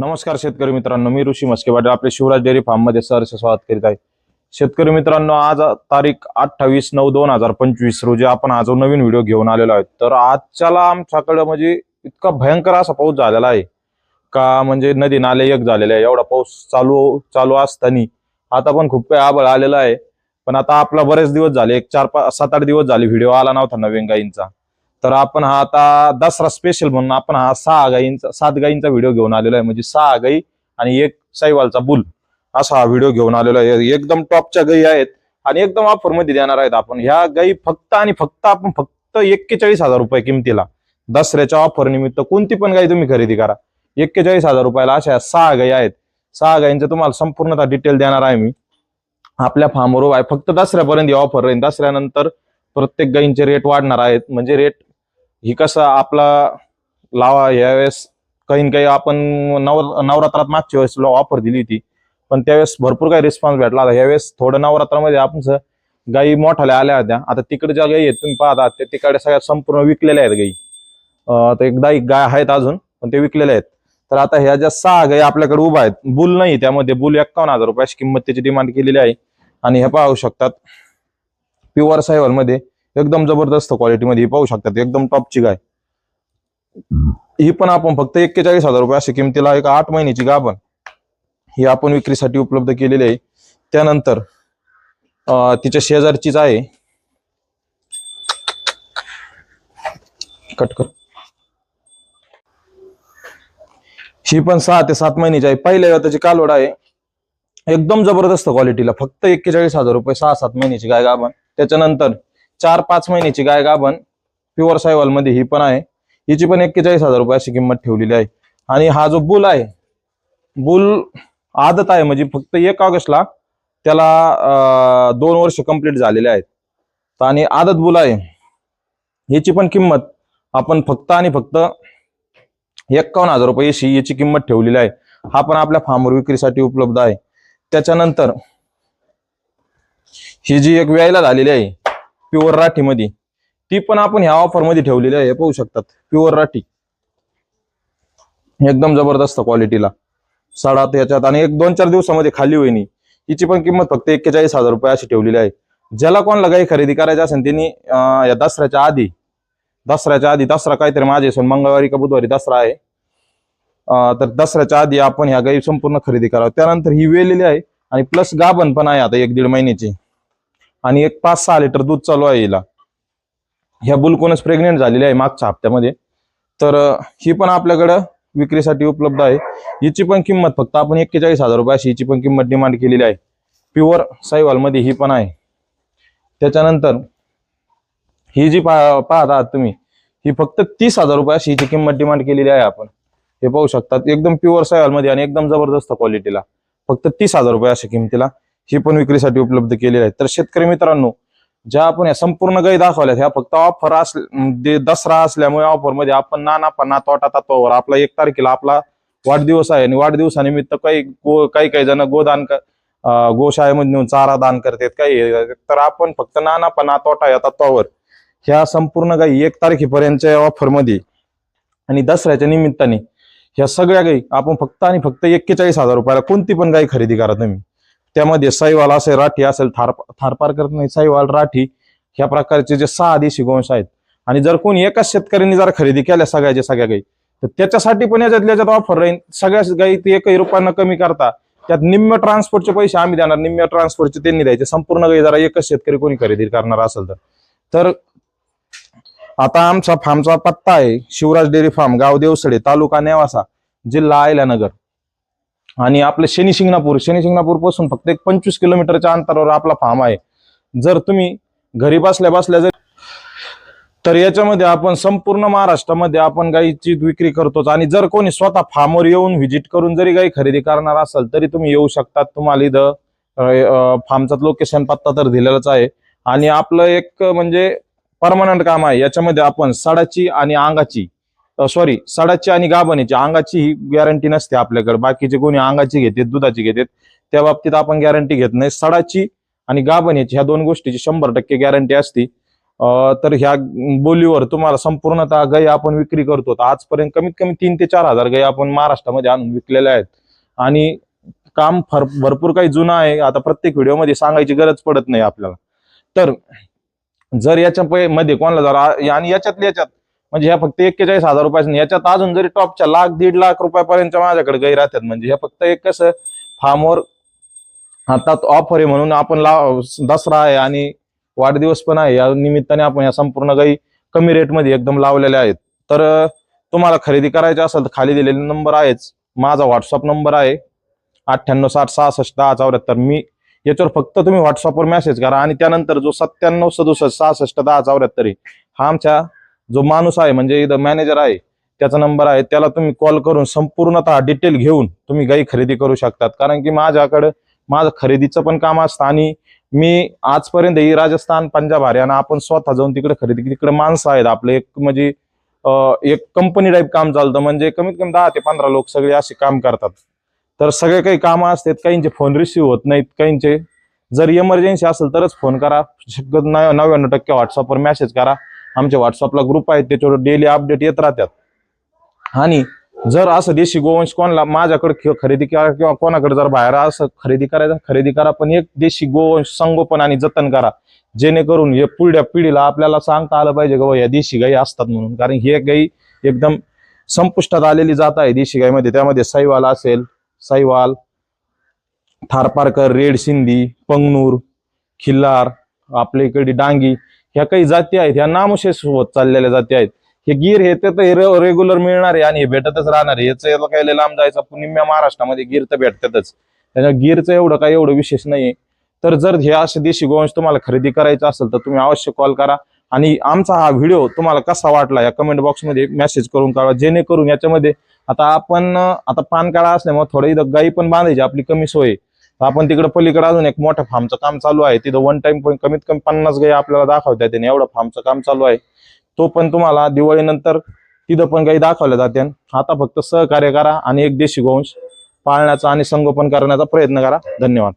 नमस्कार शेतकरी मित्रांनो मी ऋषी मस्केवाडे आपले शिवराज डेअरी फार्ममध्ये सहर्ष स्वागत करीत आहे. शेतकरी मित्रांनो आज तारीख अठ्ठावीस नऊ दोन हजार पंचवीस रोजी आपण आज नवीन व्हिडिओ घेऊन आलेलो आहे तर आजच्याला आमच्याकडे म्हणजे इतका भयंकर असा पाऊस झालेला आहे का? म्हणजे नदी नाले एक झालेले आहे. एवढा पाऊस चालू चालू असताना आता पण खूप काही आबळ आलेला आहे. पण आता आपला बरेच दिवस झाले एक चार पाच सात आठ दिवस झाले व्हिडिओ आला नव्हता नवीन गाईंचा. तर आपण हा आता दसरा स्पेशल म्हणून आपण हा सहा गाईंचा सात गाईंचा व्हिडिओ घेऊन आलेला आहे. म्हणजे सहा गाई आणि एक साईवालचा बुल. असा हा व्हिडिओ घेऊन आलेला आहे. एकदम टॉपच्या गाई आहेत आणि एकदम ऑफरमध्ये देणार आहेत आपण. ह्या गाई फक्त आणि फक्त आपण फक्त एक्केचाळीस हजार रुपये किमतीला दसऱ्याच्या ऑफर निमित्त कोणती पण गाई तुम्ही खरेदी करा. एक्केचाळीस हजार रुपयाला अशा सहा गाई आहेत. सहा गाईंचं तुम्हाला संपूर्णतः डिटेल देणार आहे मी. आपल्या फार्मवर आहे. फक्त दसऱ्यापर्यंत ऑफर राहील. दसऱ्यानंतर प्रत्येक गाईंचे रेट वाढणार आहेत. म्हणजे रेट ही कसं आपला लावा यावेळेस काही ना काही आपण नव नवरात्रात मागच्या वेळेस ऑफर दिली होती. पण त्यावेळेस भरपूर काही रिस्पॉन्स भेटला होता. यावेळेस थोडं नवरात्रामध्ये आपण गाई गायी मोठाल्या आल्या होत्या. आता तिकडे ज्या गाई आहेत तुम्ही पाहता ते तिकडे सगळ्या संपूर्ण विकलेल्या आहेत गाई. तर एकदा एक गाय आहेत अजून पण ते विकलेल्या आहेत. तर आता ह्या ज्या सहा गाई आपल्याकडे उभा आहेत बुल नाही त्यामध्ये. बुल एक्कावन्न हजार रुपयाची किंमत त्याची डिमांड केलेली आहे. आणि हे पाहू शकतात प्युअर सायवलमध्ये एकदम जबरदस्त क्वालिटीमध्ये पाहू शकतात. एकदम टॉपची गाय ही पण आपण फक्त एक्केचाळीस हजार रुपये अशी किमतीला एक आठ महिन्याची गाभण. ही आपण विक्रीसाठी उपलब्ध केलेली आहे. त्यानंतर तिच्या शेजारचीच आहे. कट कर. ही पण सहा ते सात महिन्याची आहे. पहिल्या त्याची कालवड आहे. एकदम जबरदस्त क्वालिटीला फक्त एक्केचाळीस हजार रुपये सहा सात महिन्याची गाय गाभण. त्याच्यानंतर चार पाच महिन्याची गाय गाभण प्युअर सायवलमध्ये ही पण आहे. हिची पण एक्केचाळीस हजार रुपये अशी किंमत ठेवलेली आहे. आणि हा जो बुल आहे बुल आदत आहे म्हणजे फक्त एक ऑगस्टला त्याला दोन वर्ष कंप्लीट झालेले आहेत. तर आणि आदत बुल आहे. याची पण किंमत आपण फक्त आणि फक्त एक्कावन्न हजार रुपये अशी याची किंमत ठेवलेली आहे. हा पण आपल्या फार्मवर विक्रीसाठी उपलब्ध आहे. त्याच्यानंतर ही जी एक व्यायला झालेली आहे प्युअर राठीमध्ये ती पण आपण ह्या ऑफरमध्ये ठेवलेली आहे पाहू शकतात. प्युअर राठी. एकदम जबरदस्त क्वालिटीला साडा याच्यात आणि एक दोन चार दिवसामध्ये खाली होईनी हिची पण किंमत फक्त एक्केचाळीस हजार रुपये अशी ठेवलेली आहे. ज्याला कोणाला काही खरेदी करायची असेल त्यांनी या दसऱ्याच्या आधी दसऱ्याच्या आधी दसरा काहीतरी माझे सण मंगळवारी का बुधवारी दसरा आहे. तर दसऱ्याच्या आधी आपण ह्या गाई संपूर्ण खरेदी करावं. त्यानंतर ही वेलेली आहे आणि प्लस गाभण पण आहे आता एक दीड महिन्याची. आणि एक पाच सहा लिटर दूध चालू आहे हिला. ह्या बुलकोनच प्रेग्नेंट झालेली आहे मागच्या हप्त्यामध्ये. तर ही पण आपल्याकडं विक्रीसाठी उपलब्ध आहे. हिची पण किंमत फक्त आपण एक्केचाळीस हजार रुपये अशी हिची पण किंमत डिमांड केलेली आहे. प्युअर साईवाल मध्ये ही पण आहे. त्याच्यानंतर ही जी पा पाहत आहात तुम्ही ही फक्त तीस हजार रुपये अशी हिची किंमत डिमांड केलेली आहे आपण. हे पाहू शकतात एकदम प्युअर सायवाल मध्ये आणि एकदम जबरदस्त क्वालिटीला फक्त तीस हजार रुपये अशा किमतीला. ही पण विक्रीसाठी उपलब्ध केलेली आहे. तर शेतकरी मित्रांनो ज्या आपण या संपूर्ण गाई दाखवल्यात ह्या फक्त ऑफर अस दसरा असल्यामुळे ऑफरमध्ये आपण नाना पन्ना तोटा तत्वावर आपला एक तारखेला आपला वाढदिवस आहे आणि वाढदिवसानिमित्त काही गो काही काही जण गोदान गोशाळेमध्ये नेऊन चारा दान करतात काही तर आपण फक्त नाना पन्ना तोटा या तत्वावर ह्या संपूर्ण गाई एक तारखेपर्यंतच्या ऑफरमध्ये आणि दसऱ्याच्या निमित्ताने ह्या सगळ्या गाई आपण फक्त आणि फक्त एक्केचाळीस हजार रुपयाला कोणती पण गाई खरेदी करा तुम्ही. त्यामध्ये साईवाल असेल राठी असेल थार थारपार करत नाही. साईवाल राठी ह्या प्रकारचे जे सहा देशी गोंश आहेत. आणि जर कोणी एकाच शेतकऱ्यांनी जर खरेदी केल्या सगळ्याच्या सगळ्या गाई तर त्याच्यासाठी पण याच्यात याच्यात ऑफर राहील सगळ्या गाई ते एकही रुपयानं कमी करता. त्यात निम्म ट्रान्सपोर्टचे पैसे आम्ही देणार. निम्म्या ट्रान्सपोर्टचे त्यांनी द्यायचे. संपूर्ण गाई जरा एकच शेतकरी कोणी खरेदी करणार असेल तर. तर आता आमचा फार्मचा पत्ता आहे. शिवराज डेअरी फार्म गाव देवसडे तालुका नेवासा जिल्हा आयल्यानगर आणि आपलं शनी शिंगणापूर शनी शिंगणापूरपासून फक्त एक पंचवीस किलोमीटरच्या अंतरावर आपला फार्म आहे. जर तुम्ही घरी बसल्या बसल्या जर तर याच्यामध्ये आपण संपूर्ण महाराष्ट्रामध्ये आपण गाईची विक्री करतोच. आणि जर कोणी स्वतः फार्मवर येऊन व्हिजिट करून जरी गाई खरेदी करणार असाल तरी तुम्ही येऊ शकतात तुम्हाला इथं फार्मचा लोकेशन पत्ता तर दिलेलाच आहे. आणि आपलं एक म्हणजे परमनंट काम आहे. याच्यामध्ये आपण सडाची आणि अंगाची सॉरी सडाची आणि गाभण्याची अंगाची ही गॅरंटी नसते आपल्याकडे. बाकीचे कोणी अंगाची घेतात दुधाची घेतात त्या बाबतीत आपण गॅरंटी घेत नाही. सडाची आणि गाभण्याची ह्या दोन गोष्टीची शंभर टक्के गॅरंटी असते. तर ह्या बोलीवर तुम्हाला संपूर्णतः गाई आपण विक्री करतो. तर आजपर्यंत कमीत कमी तीन ते चार हजार गाई आपण महाराष्ट्रामध्ये आणून विकलेल्या आहेत. आणि काम फर भरपूर काही जुनं आहे. आता प्रत्येक व्हिडिओमध्ये सांगायची गरज पडत नाही आपल्याला. तर जर याच्या मध्ये कोणाला जर आणि याच्यातल्या याच्यात म्हणजे ह्या फक्त एक्केचाळीस हजार रुपयाचं याच्यात अजून जरी टॉपच्या लाख दीड लाख रुपयापर्यंत माझ्याकडे गाई राहतात. म्हणजे ह्या फक्त एक कसं फार्मवर आता ऑफर आहे म्हणून आपण लाव दसरा आहे आणि वाढदिवस पण आहे या निमित्ताने आपण या संपूर्ण गाई कमी रेटमध्ये एकदम लावलेल्या आहेत. तर तुम्हाला खरेदी करायची असेल तर खाली दिलेले नंबर आहेच. माझा व्हॉट्सअप नंबर आहे. अठ्ठ्याण्णव साठ सहासष्ट दहा चौऱ्याहत्तर. मी याच्यावर फक्त तुम्ही व्हॉट्सअपवर मेसेज करा आणि त्यानंतर जो सत्त्याण्णव सदुसष्ट सहासष्ट दहा चौऱ्याहत्तर आहे हा आमच्या जो माणूस आहे म्हणजे इथं मॅनेजर आहे त्याचा नंबर आहे त्याला तुम्ही कॉल करून संपूर्णतः डिटेल घेऊन तुम्ही गाई खरेदी करू शकतात. कारण की माझ्याकडं माझं खरेदीचं पण काम असतं आणि मी आजपर्यंत ही राजस्थान पंजाब हरियाणा आपण स्वतः जाऊन तिकडे खरेदी तिकडे माणसं आहेत आपले एक म्हणजे एक कंपनी टाईप काम चालतं. म्हणजे कमीत कमी दहा ते पंधरा लोक सगळे असे काम करतात. तर सगळे काही कामं असतात काहींचे फोन रिसिव्ह होत नाहीत काहींचे. जर इमर्जन्सी असेल तरच फोन करा. शक्यतो नव्या- नव्याण्णव टक्के व्हॉट्सअपवर मेसेज करा. आमच्या व्हॉट्सअपला ग्रुप आहेत त्याच्यावर डेली अपडेट येत राहतात. आणि जर असं देशी गोवंश कोणाला माझ्याकडे खरेदी करा किंवा कोणाकडे जर बाहेर असं खरेदी करायचं खरेदी करा पण एक देशी गोवंश संगोपन आणि जतन करा. जेणेकरून हे पुढल्या पिढीला आपल्याला सांगता आलं पाहिजे का या देशी गाई असतात म्हणून. कारण हे गाई एकदम संपुष्टात आलेली जात आहे देशी गाईमध्ये. त्यामध्ये साईवाल असेल साईवाल थारपारकर रेड सिंधी पंगनूर खिल्लार आपल्या इकडे डांगी ह्या काही जाती आहेत ह्या नामशेष होत चाललेल्या जाती आहेत. हे गिर हे तर रेग्युलर मिळणार आहे आणि हे भेटतच राहणार आहे. याचं याला काही लांब जायचं? निम्म्या महाराष्ट्रामध्ये गिर तर भेटतातच. त्याच्या गिरचं एवढं काही एवढं विशेष नाहीये. तर जर हे असे देशी गोवंश तुम्हाला खरेदी करायचं असेल तर तुम्ही अवश्य कॉल करा. आणि आमचा हा व्हिडिओ तुम्हाला कसा वाटला या कमेंट बॉक्समध्ये मेसेज करून कळवा. जेणेकरून याच्यामध्ये आता आपण आता पान काळा असल्यामुळे थोडं इथं गाई पण बांधायची आपली कमी सोय. आहे. आपण तिकडे पलीकडे अजून एक मोठं फार्मचं काम चालू आहे. तिथं वन टाइम पण कमीत कमी पन्नास गाई आपल्याला दाखवता येते एवढं फार्मचं काम चालू आहे. तो पण तुम्हाला दिवाळीनंतर तिथं पण काही दाखवल्या जाते आता फक्त सहकार्य करा आणि एक देशी गोवंश पाळण्याचा आणि संगोपन करण्याचा प्रयत्न करा. धन्यवाद.